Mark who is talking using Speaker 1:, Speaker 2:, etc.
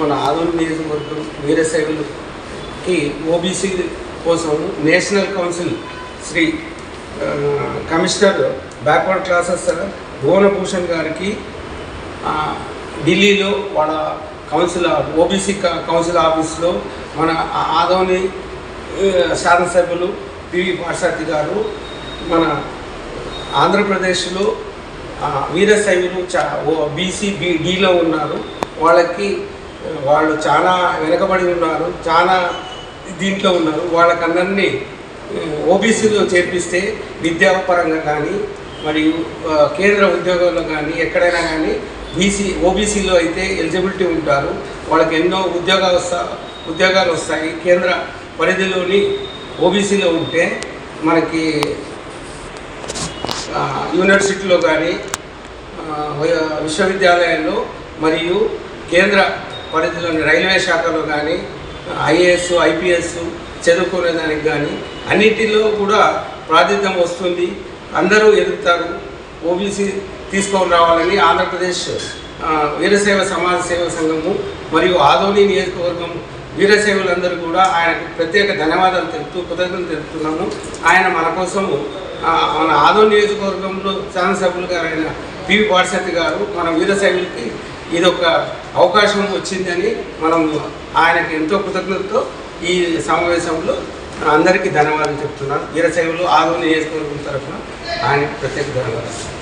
Speaker 1: మన ఆదోళ నియోజకవర్గం వీరశైవులకి ఓబీసీ కోసం national council Shri commissioner backward classes Bhuvanabhushan గారికి ఢిల్లీలో వాళ్ళ కౌన్సిల్ ఓబీసీ కౌన్సిల్ ఆఫీస్లో మన ఆదోని శాసనసభ్యులు పివి పార్సాటి గారు మన ఆంధ్రప్రదేశ్లో వీరశైవులు చా బీసీ బీడీలో ఉన్నారు. వాళ్ళకి వాళ్ళు చాలా వెనకబడి ఉన్నారు చాలా దీంట్లో ఉన్నారు. వాళ్ళకందరినీ ఓబీసీలో చేర్పిస్తే విద్యాపరంగా కానీ మరియు కేంద్ర ఉద్యోగంలో కానీ ఎక్కడైనా కానీ బీసీ ఓబీసీలో అయితే ఎలిజిబిలిటీ ఉంటారు. వాళ్ళకి ఎన్నో ఉద్యోగాలు ఉద్యోగాలు వస్తాయి. కేంద్ర పరిధిలోని ఓబీసీలో ఉంటే మనకి యూనివర్సిటీలో కానీ విశ్వవిద్యాలయాల్లో మరియు కేంద్ర పరిధిలోని రైల్వే శాఖలో కానీ ఐఏఎస్ ఐపీఎస్ చదువుకునేదానికి కానీ అన్నిటిలో కూడా ప్రాతిధ్యం వస్తుంది. అందరూ ఎదుగుతారు. ఓబీసీ తీసుకొని రావాలని ఆంధ్రప్రదేశ్ వీరసేవ సమాజ సేవ సంఘము మరియు ఆదోని నియోజకవర్గం వీరసేవులందరూ కూడా ఆయనకు ప్రత్యేక ధన్యవాదాలు తెలుపుతూ కృతజ్ఞతలు తెలుపుతున్నాము ఆయన మన కోసము మన ఆదో నియోజకవర్గంలో శాసనసభ్యులు గారు ఆయన పివి పార్సతి గారు మన వీరసేవులకి ఇది ఒక అవకాశం వచ్చిందని మనం ఆయనకి ఎంతో కృతజ్ఞతతో ఈ సమావేశంలో అందరికీ ధన్యవాదాలు చెప్తున్నాను. వీరశైవులు ఆదో నియోజకవర్గం తరఫున ఆయనకి ప్రత్యేక ధన్యవాదాలు.